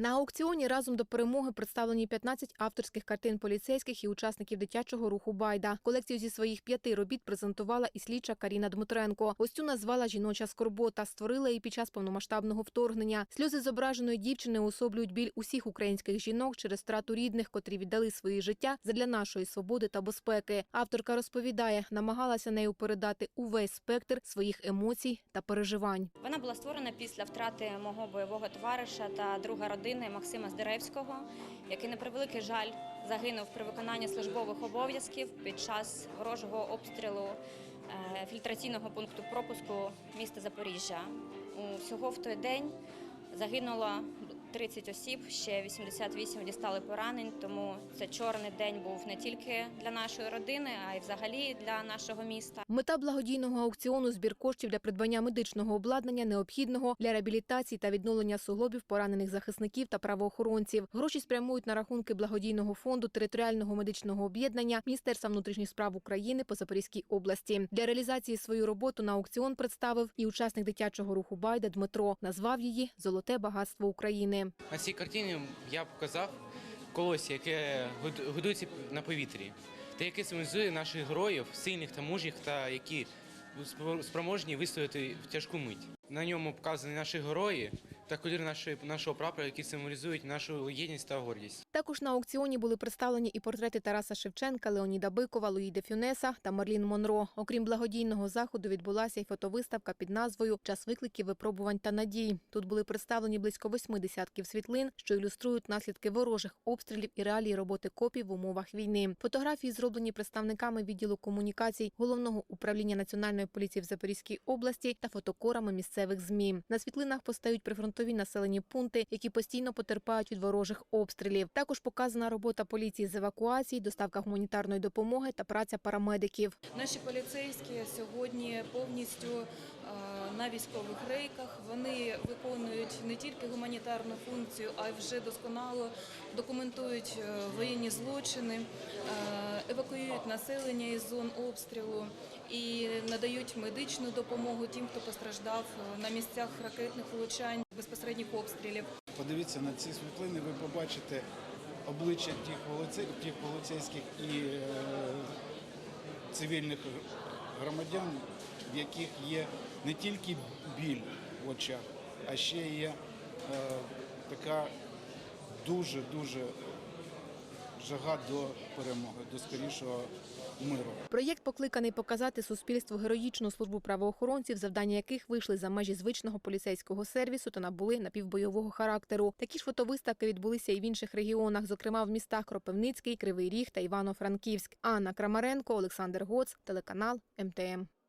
На аукціоні разом до перемоги представлені 15 авторських картин поліцейських і учасників дитячого руху Байда. Колекцію зі своїх п'яти робіт презентувала і слідча Каріна Дмитренко. Ось цю назвала жіноча скорбота. Створила її під час повномасштабного вторгнення. Сльози зображеної дівчини уособлюють біль усіх українських жінок через втрату рідних, котрі віддали свої життя задля нашої свободи та безпеки. Авторка розповідає, намагалася нею передати увесь спектр своїх емоцій та переживань. Вона була створена після втрати мого бойового товариша та друга родини Максима Здеревського, який на превеликий жаль загинув при виконанні службових обов'язків під час ворожого обстрілу е, фільтраційного пункту пропуску міста Запоріжжя. Усього в той день загинуло 30 осіб, ще 88 дістали поранень, тому це чорний день був не тільки для нашої родини, а й взагалі для нашого міста. Мета благодійного аукціону збір коштів для придбання медичного обладнання необхідного для реабілітації та відновлення суглобів поранених захисників та правоохоронців. Гроші спрямують на рахунки благодійного фонду територіального медичного об'єднання Міністерства внутрішніх справ України по Запорізькій області. Для реалізації свою роботу на аукціон представив і учасник дитячого руху Байда Дмитро. Назвав її Золоте багатство України. На цій картині я показав колосся, яке годується на повітрі, та яке символізує наших героїв, сильних та мужніх, та які спро- спроможні вистояти в тяжку мить. На ньому показані наші герої та кольори нашої, нашого прапора, які символізують нашу єдність та гордість. Також на аукціоні були представлені і портрети Тараса Шевченка, Леоніда Бикова, Луї де Фюнеса та Марлін Монро. Окрім благодійного заходу, відбулася й фотовиставка під назвою Час викликів, випробувань та надій. Тут були представлені близько восьми десятків світлин, що ілюструють наслідки ворожих обстрілів і реалії роботи копів в умовах війни. Фотографії зроблені представниками відділу комунікацій головного управління національної поліції в Запорізькій області та фотокорами місцевих змі. На світлинах постають прифронтові населені пункти, які постійно потерпають від ворожих обстрілів. Також показана робота поліції з евакуації, доставка гуманітарної допомоги та праця парамедиків. Наші поліцейські сьогодні повністю е, на військових рейках. Вони виконують не тільки гуманітарну функцію, а й вже досконало документують е, воєнні злочини, е, евакуюють населення із зон обстрілу і надають медичну допомогу тим, хто постраждав на місцях ракетних влучань, безпосередніх обстрілів. Подивіться на ці світлини, ви побачите обличчя тих, поліцей, тих поліцейських і е, цивільних громадян, в яких є не тільки біль в очах, а ще є е, така дуже-дуже жага до перемоги, до скорішого миру. Проєкт покликаний показати суспільству героїчну службу правоохоронців, завдання яких вийшли за межі звичного поліцейського сервісу та набули напівбойового характеру. Такі ж фотовиставки відбулися і в інших регіонах, зокрема в містах Кропивницький, Кривий Ріг та Івано-Франківськ. Анна Крамаренко, Олександр Гоц, телеканал МТМ.